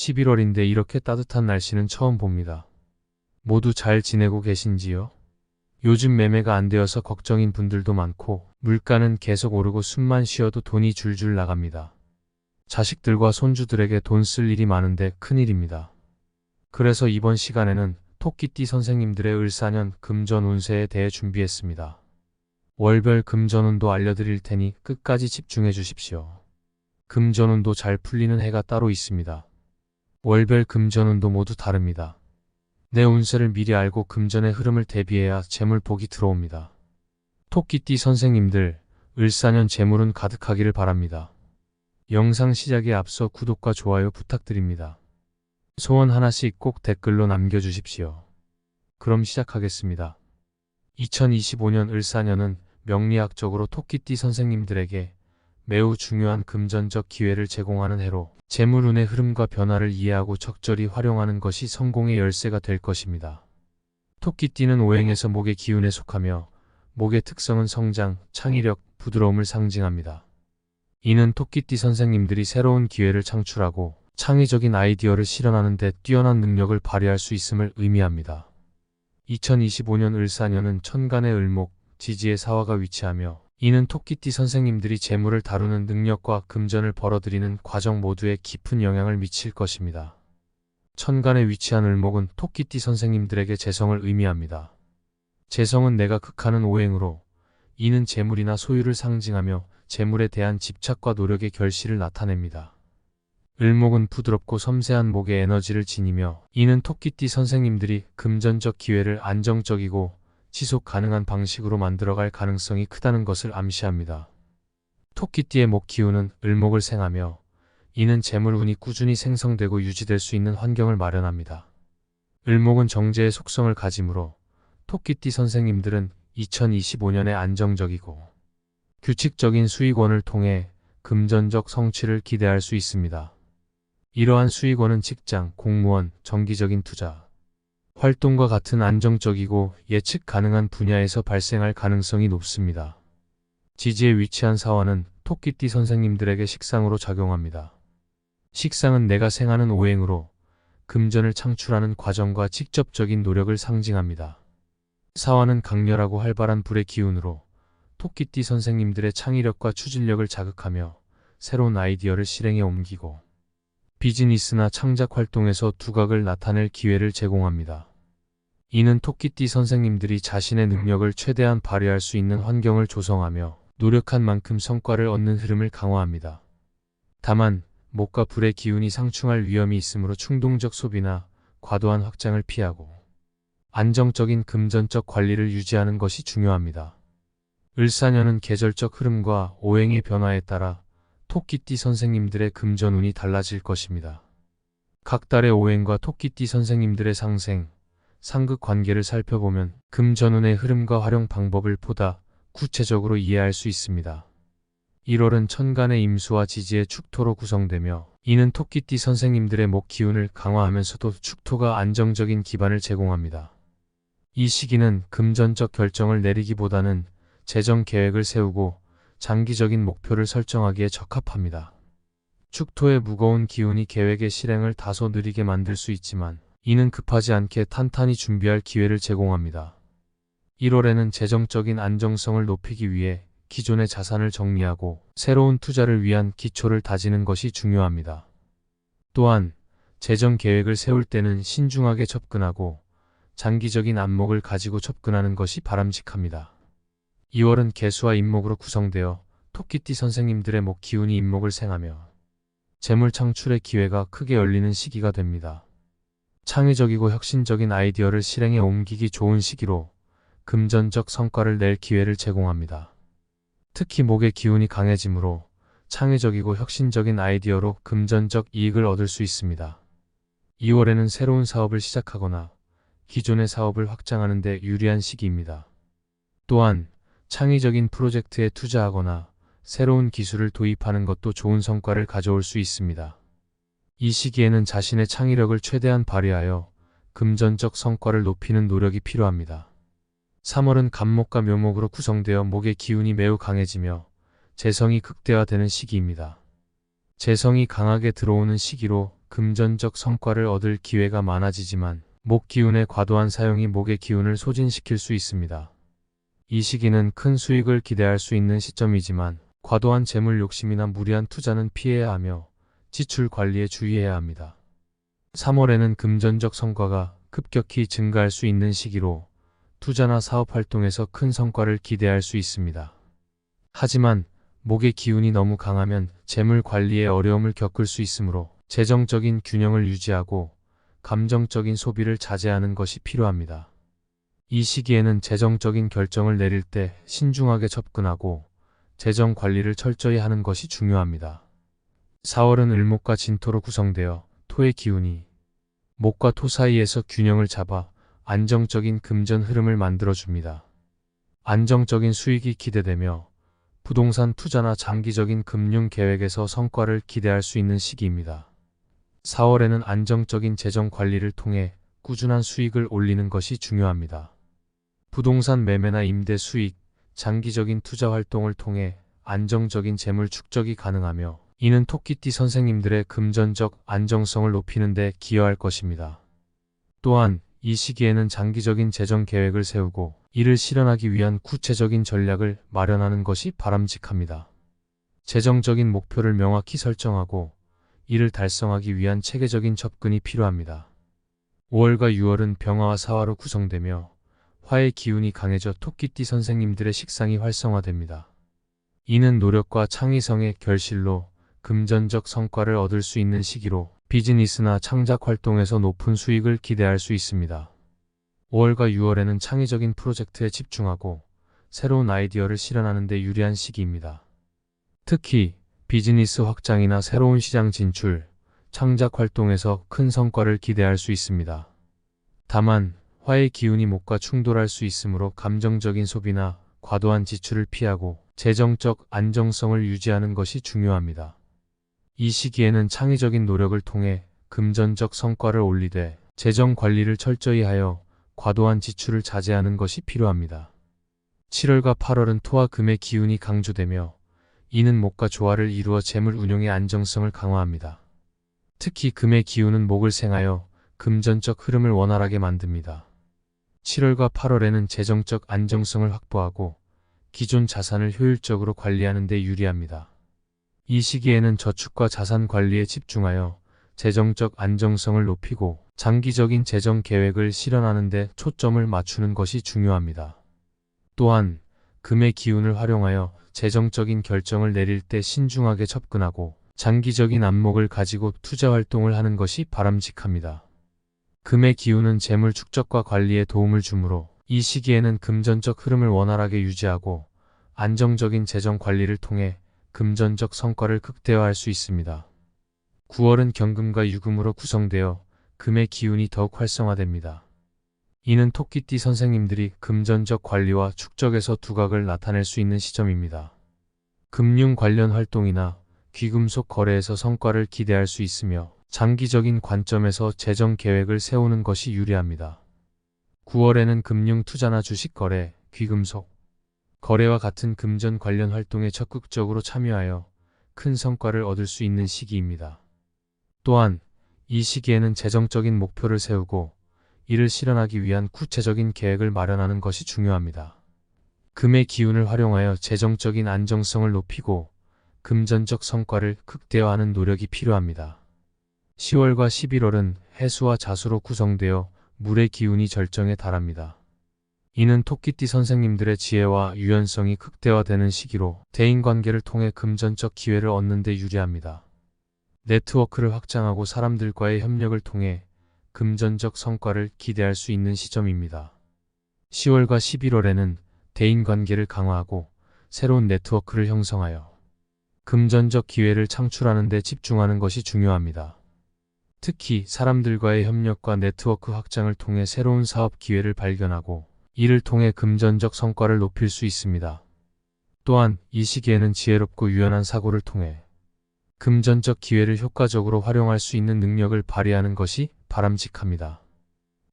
11월인데 이렇게 따뜻한 날씨는 처음 봅니다. 모두 잘 지내고 계신지요? 요즘 매매가 안 되어서 걱정인 분들도 많고 물가는 계속 오르고 숨만 쉬어도 돈이 줄줄 나갑니다. 자식들과 손주들에게 돈 쓸 일이 많은데 큰일입니다. 그래서 이번 시간에는 토끼띠 선생님들의 을사년 금전 운세에 대해 준비했습니다. 월별 금전운도 알려드릴 테니 끝까지 집중해 주십시오. 금전운도 잘 풀리는 해가 따로 있습니다. 월별 금전운도 모두 다릅니다. 내 운세를 미리 알고 금전의 흐름을 대비해야 재물 복이 들어옵니다. 토끼띠 선생님들, 을사년 재물은 가득하기를 바랍니다. 영상 시작에 앞서 구독과 좋아요 부탁드립니다. 소원 하나씩 꼭 댓글로 남겨주십시오. 그럼 시작하겠습니다. 2025년 을사년은 명리학적으로 토끼띠 선생님들에게 매우 중요한 금전적 기회를 제공하는 해로 재물운의 흐름과 변화를 이해하고 적절히 활용하는 것이 성공의 열쇠가 될 것입니다. 토끼띠는 오행에서 목의 기운에 속하며 목의 특성은 성장, 창의력, 부드러움을 상징합니다. 이는 토끼띠 선생님들이 새로운 기회를 창출하고 창의적인 아이디어를 실현하는 데 뛰어난 능력을 발휘할 수 있음을 의미합니다. 2025년 을사년은 천간의 을목, 지지의 사화가 위치하며 이는 토끼띠 선생님들이 재물을 다루는 능력과 금전을 벌어들이는 과정 모두에 깊은 영향을 미칠 것입니다. 천간에 위치한 을목은 토끼띠 선생님들에게 재성을 의미합니다. 재성은 내가 극하는 오행으로 이는 재물이나 소유를 상징하며 재물에 대한 집착과 노력의 결실을 나타냅니다. 을목은 부드럽고 섬세한 목의 에너지를 지니며 이는 토끼띠 선생님들이 금전적 기회를 안정적이고 지속 가능한 방식으로 만들어갈 가능성이 크다는 것을 암시합니다. 토끼띠의 목 기운은 을목을 생하며 이는 재물운이 꾸준히 생성되고 유지될 수 있는 환경을 마련합니다. 을목은 정제의 속성을 가지므로 토끼띠 선생님들은 2025년에 안정적이고 규칙적인 수익원을 통해 금전적 성취를 기대할 수 있습니다. 이러한 수익원은 직장, 공무원, 정기적인 투자, 활동과 같은 안정적이고 예측 가능한 분야에서 발생할 가능성이 높습니다. 지지에 위치한 사화는 토끼띠 선생님들에게 식상으로 작용합니다. 식상은 내가 생하는 오행으로 금전을 창출하는 과정과 직접적인 노력을 상징합니다. 사화는 강렬하고 활발한 불의 기운으로 토끼띠 선생님들의 창의력과 추진력을 자극하며 새로운 아이디어를 실행에 옮기고 비즈니스나 창작 활동에서 두각을 나타낼 기회를 제공합니다. 이는 토끼띠 선생님들이 자신의 능력을 최대한 발휘할 수 있는 환경을 조성하며 노력한 만큼 성과를 얻는 흐름을 강화합니다. 다만, 목과 불의 기운이 상충할 위험이 있으므로 충동적 소비나 과도한 확장을 피하고 안정적인 금전적 관리를 유지하는 것이 중요합니다. 을사년은 계절적 흐름과 오행의 변화에 따라 토끼띠 선생님들의 금전운이 달라질 것입니다. 각 달의 오행과 토끼띠 선생님들의 상생, 상극 관계를 살펴보면 금전운의 흐름과 활용 방법을 보다 구체적으로 이해할 수 있습니다. 1월은 천간의 임수와 지지의 축토로 구성되며 이는 토끼띠 선생님들의 목 기운을 강화하면서도 축토가 안정적인 기반을 제공합니다. 이 시기는 금전적 결정을 내리기보다는 재정 계획을 세우고 장기적인 목표를 설정하기에 적합합니다. 축토의 무거운 기운이 계획의 실행을 다소 느리게 만들 수 있지만 이는 급하지 않게 탄탄히 준비할 기회를 제공합니다. 1월에는 재정적인 안정성을 높이기 위해 기존의 자산을 정리하고 새로운 투자를 위한 기초를 다지는 것이 중요합니다. 또한 재정 계획을 세울 때는 신중하게 접근하고 장기적인 안목을 가지고 접근하는 것이 바람직합니다. 2월은 개수와 임목으로 구성되어 토끼띠 선생님들의 목 기운이 임목을 생하며 재물 창출의 기회가 크게 열리는 시기가 됩니다. 창의적이고 혁신적인 아이디어를 실행에 옮기기 좋은 시기로 금전적 성과를 낼 기회를 제공합니다. 특히 목의 기운이 강해지므로 창의적이고 혁신적인 아이디어로 금전적 이익을 얻을 수 있습니다. 2월에는 새로운 사업을 시작하거나 기존의 사업을 확장하는 데 유리한 시기입니다. 또한 창의적인 프로젝트에 투자하거나 새로운 기술을 도입하는 것도 좋은 성과를 가져올 수 있습니다. 이 시기에는 자신의 창의력을 최대한 발휘하여 금전적 성과를 높이는 노력이 필요합니다. 3월은 간목과 묘목으로 구성되어 목의 기운이 매우 강해지며 재성이 극대화되는 시기입니다. 재성이 강하게 들어오는 시기로 금전적 성과를 얻을 기회가 많아지지만 목 기운의 과도한 사용이 목의 기운을 소진시킬 수 있습니다. 이 시기는 큰 수익을 기대할 수 있는 시점이지만 과도한 재물 욕심이나 무리한 투자는 피해야 하며 지출 관리에 주의해야 합니다. 3월에는 금전적 성과가 급격히 증가할 수 있는 시기로 투자나 사업 활동에서 큰 성과를 기대할 수 있습니다. 하지만 목의 기운이 너무 강하면 재물 관리에 어려움을 겪을 수 있으므로 재정적인 균형을 유지하고 감정적인 소비를 자제하는 것이 필요합니다. 이 시기에는 재정적인 결정을 내릴 때 신중하게 접근하고 재정 관리를 철저히 하는 것이 중요합니다. 4월은 을목과 진토로 구성되어 토의 기운이 목과 토 사이에서 균형을 잡아 안정적인 금전 흐름을 만들어줍니다. 안정적인 수익이 기대되며 부동산 투자나 장기적인 금융 계획에서 성과를 기대할 수 있는 시기입니다. 4월에는 안정적인 재정 관리를 통해 꾸준한 수익을 올리는 것이 중요합니다. 부동산 매매나 임대 수익, 장기적인 투자 활동을 통해 안정적인 재물 축적이 가능하며 이는 토끼띠 선생님들의 금전적 안정성을 높이는 데 기여할 것입니다. 또한 이 시기에는 장기적인 재정 계획을 세우고 이를 실현하기 위한 구체적인 전략을 마련하는 것이 바람직합니다. 재정적인 목표를 명확히 설정하고 이를 달성하기 위한 체계적인 접근이 필요합니다. 5월과 6월은 병화와 사화로 구성되며 화의 기운이 강해져 토끼띠 선생님들의 식상이 활성화됩니다. 이는 노력과 창의성의 결실로 금전적 성과를 얻을 수 있는 시기로 비즈니스나 창작 활동에서 높은 수익을 기대할 수 있습니다. 5월과 6월에는 창의적인 프로젝트에 집중하고 새로운 아이디어를 실현하는 데 유리한 시기입니다. 특히 비즈니스 확장이나 새로운 시장 진출, 창작 활동에서 큰 성과를 기대할 수 있습니다. 다만 화의 기운이 목과 충돌할 수 있으므로 감정적인 소비나 과도한 지출을 피하고 재정적 안정성을 유지하는 것이 중요합니다. 이 시기에는 창의적인 노력을 통해 금전적 성과를 올리되 재정 관리를 철저히 하여 과도한 지출을 자제하는 것이 필요합니다. 7월과 8월은 토와 금의 기운이 강조되며 이는 목과 조화를 이루어 재물 운용의 안정성을 강화합니다. 특히 금의 기운은 목을 생하여 금전적 흐름을 원활하게 만듭니다. 7월과 8월에는 재정적 안정성을 확보하고 기존 자산을 효율적으로 관리하는 데 유리합니다. 이 시기에는 저축과 자산 관리에 집중하여 재정적 안정성을 높이고 장기적인 재정 계획을 실현하는 데 초점을 맞추는 것이 중요합니다. 또한 금의 기운을 활용하여 재정적인 결정을 내릴 때 신중하게 접근하고 장기적인 안목을 가지고 투자 활동을 하는 것이 바람직합니다. 금의 기운은 재물 축적과 관리에 도움을 주므로 이 시기에는 금전적 흐름을 원활하게 유지하고 안정적인 재정 관리를 통해 금전적 성과를 극대화할 수 있습니다. 9월은 경금과 유금으로 구성되어 금의 기운이 더욱 활성화됩니다. 이는 토끼띠 선생님들이 금전적 관리와 축적에서 두각을 나타낼 수 있는 시점입니다. 금융 관련 활동이나 귀금속 거래에서 성과를 기대할 수 있으며 장기적인 관점에서 재정 계획을 세우는 것이 유리합니다. 9월에는 금융 투자나 주식 거래, 귀금속, 거래와 같은 금전 관련 활동에 적극적으로 참여하여 큰 성과를 얻을 수 있는 시기입니다. 또한 이 시기에는 재정적인 목표를 세우고 이를 실현하기 위한 구체적인 계획을 마련하는 것이 중요합니다. 금의 기운을 활용하여 재정적인 안정성을 높이고 금전적 성과를 극대화하는 노력이 필요합니다. 10월과 11월은 해수와 자수로 구성되어 물의 기운이 절정에 달합니다. 이는 토끼띠 선생님들의 지혜와 유연성이 극대화되는 시기로 대인관계를 통해 금전적 기회를 얻는 데 유리합니다. 네트워크를 확장하고 사람들과의 협력을 통해 금전적 성과를 기대할 수 있는 시점입니다. 10월과 11월에는 대인관계를 강화하고 새로운 네트워크를 형성하여 금전적 기회를 창출하는 데 집중하는 것이 중요합니다. 특히 사람들과의 협력과 네트워크 확장을 통해 새로운 사업 기회를 발견하고 이를 통해 금전적 성과를 높일 수 있습니다. 또한 이 시기에는 지혜롭고 유연한 사고를 통해 금전적 기회를 효과적으로 활용할 수 있는 능력을 발휘하는 것이 바람직합니다.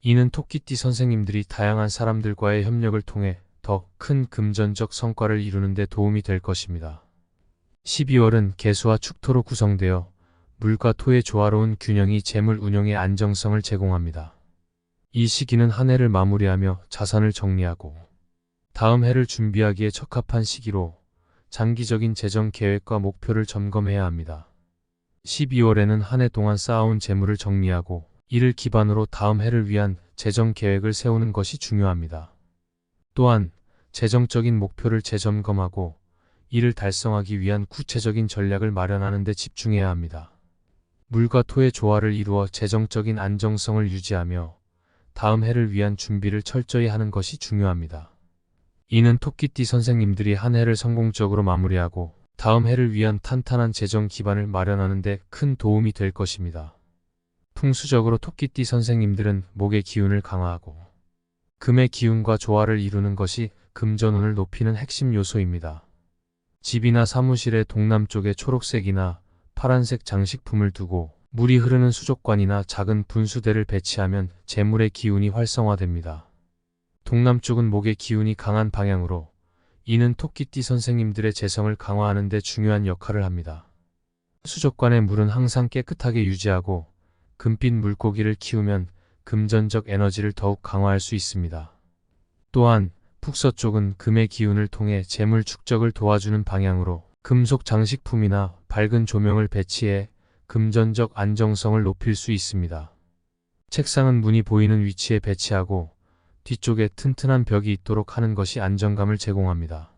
이는 토끼띠 선생님들이 다양한 사람들과의 협력을 통해 더 큰 금전적 성과를 이루는 데 도움이 될 것입니다. 12월은 개수와 축토로 구성되어 물과 토의 조화로운 균형이 재물 운용의 안정성을 제공합니다. 이 시기는 한 해를 마무리하며 자산을 정리하고 다음 해를 준비하기에 적합한 시기로 장기적인 재정 계획과 목표를 점검해야 합니다. 12월에는 한 해 동안 쌓아온 재물을 정리하고 이를 기반으로 다음 해를 위한 재정 계획을 세우는 것이 중요합니다. 또한 재정적인 목표를 재점검하고 이를 달성하기 위한 구체적인 전략을 마련하는 데 집중해야 합니다. 물과 토의 조화를 이루어 재정적인 안정성을 유지하며 다음 해를 위한 준비를 철저히 하는 것이 중요합니다. 이는 토끼띠 선생님들이 한 해를 성공적으로 마무리하고 다음 해를 위한 탄탄한 재정 기반을 마련하는 데 큰 도움이 될 것입니다. 풍수적으로 토끼띠 선생님들은 목의 기운을 강화하고 금의 기운과 조화를 이루는 것이 금전운을 높이는 핵심 요소입니다. 집이나 사무실의 동남쪽에 초록색이나 파란색 장식품을 두고 물이 흐르는 수족관이나 작은 분수대를 배치하면 재물의 기운이 활성화됩니다. 동남쪽은 목의 기운이 강한 방향으로 이는 토끼띠 선생님들의 재성을 강화하는 데 중요한 역할을 합니다. 수족관의 물은 항상 깨끗하게 유지하고 금빛 물고기를 키우면 금전적 에너지를 더욱 강화할 수 있습니다. 또한 북서쪽은 금의 기운을 통해 재물 축적을 도와주는 방향으로 금속 장식품이나 밝은 조명을 배치해 금전적 안정성을 높일 수 있습니다. 책상은 문이 보이는 위치에 배치하고 뒤쪽에 튼튼한 벽이 있도록 하는 것이 안정감을 제공합니다.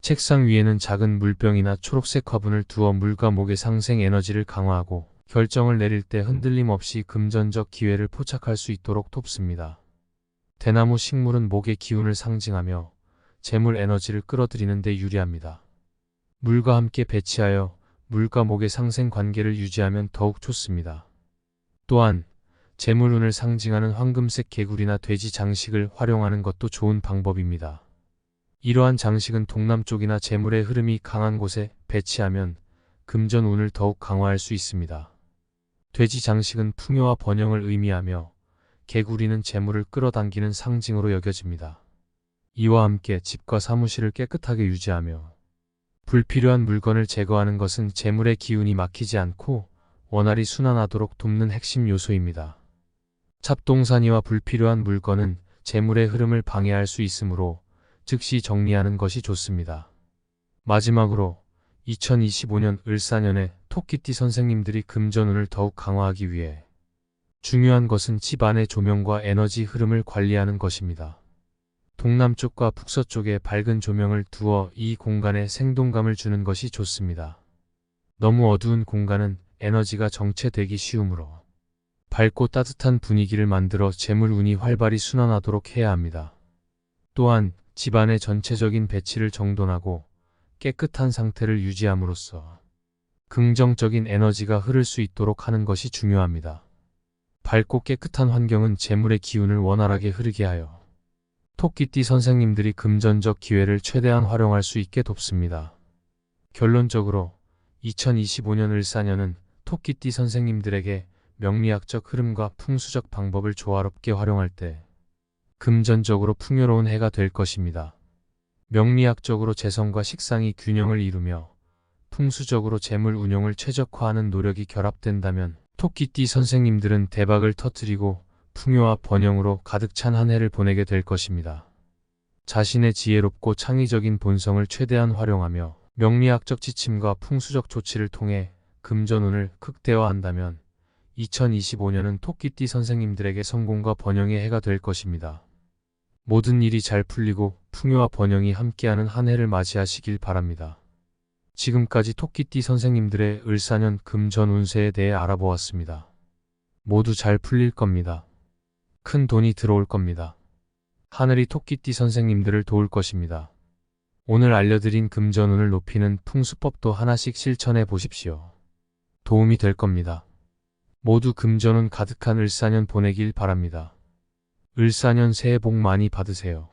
책상 위에는 작은 물병이나 초록색 화분을 두어 물과 목의 상생 에너지를 강화하고 결정을 내릴 때 흔들림 없이 금전적 기회를 포착할 수 있도록 돕습니다. 대나무 식물은 목의 기운을 상징하며 재물 에너지를 끌어들이는 데 유리합니다. 물과 함께 배치하여 물과 목의 상생 관계를 유지하면 더욱 좋습니다. 또한 재물운을 상징하는 황금색 개구리나 돼지 장식을 활용하는 것도 좋은 방법입니다. 이러한 장식은 동남쪽이나 재물의 흐름이 강한 곳에 배치하면 금전운을 더욱 강화할 수 있습니다. 돼지 장식은 풍요와 번영을 의미하며 개구리는 재물을 끌어당기는 상징으로 여겨집니다. 이와 함께 집과 사무실을 깨끗하게 유지하며 불필요한 물건을 제거하는 것은 재물의 기운이 막히지 않고 원활히 순환하도록 돕는 핵심 요소입니다. 찹동사니와 불필요한 물건은 재물의 흐름을 방해할 수 있으므로 즉시 정리하는 것이 좋습니다. 마지막으로 2025년 을사년에 토끼띠 선생님들이 금전운을 더욱 강화하기 위해 중요한 것은 집안의 조명과 에너지 흐름을 관리하는 것입니다. 동남쪽과 북서쪽에 밝은 조명을 두어 이 공간에 생동감을 주는 것이 좋습니다. 너무 어두운 공간은 에너지가 정체되기 쉬우므로 밝고 따뜻한 분위기를 만들어 재물운이 활발히 순환하도록 해야 합니다. 또한 집안의 전체적인 배치를 정돈하고 깨끗한 상태를 유지함으로써 긍정적인 에너지가 흐를 수 있도록 하는 것이 중요합니다. 밝고 깨끗한 환경은 재물의 기운을 원활하게 흐르게 하여 토끼띠 선생님들이 금전적 기회를 최대한 활용할 수 있게 돕습니다. 결론적으로 2025년 을사년은 토끼띠 선생님들에게 명리학적 흐름과 풍수적 방법을 조화롭게 활용할 때 금전적으로 풍요로운 해가 될 것입니다. 명리학적으로 재성과 식상이 균형을 이루며 풍수적으로 재물 운용을 최적화하는 노력이 결합된다면 토끼띠 선생님들은 대박을 터뜨리고 풍요와 번영으로 가득 찬 한 해를 보내게 될 것입니다. 자신의 지혜롭고 창의적인 본성을 최대한 활용하며 명리학적 지침과 풍수적 조치를 통해 금전운을 극대화한다면 2025년은 토끼띠 선생님들에게 성공과 번영의 해가 될 것입니다. 모든 일이 잘 풀리고 풍요와 번영이 함께하는 한 해를 맞이하시길 바랍니다. 지금까지 토끼띠 선생님들의 을사년 금전 운세에 대해 알아보았습니다. 모두 잘 풀릴 겁니다. 큰 돈이 들어올 겁니다. 하늘이 토끼띠 선생님들을 도울 것입니다. 오늘 알려드린 금전운을 높이는 풍수법도 하나씩 실천해 보십시오. 도움이 될 겁니다. 모두 금전운 가득한 을사년 보내길 바랍니다. 을사년 새해 복 많이 받으세요.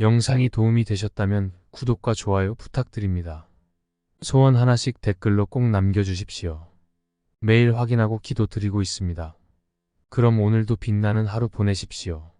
영상이 도움이 되셨다면 구독과 좋아요 부탁드립니다. 소원 하나씩 댓글로 꼭 남겨주십시오. 매일 확인하고 기도 드리고 있습니다. 그럼 오늘도 빛나는 하루 보내십시오.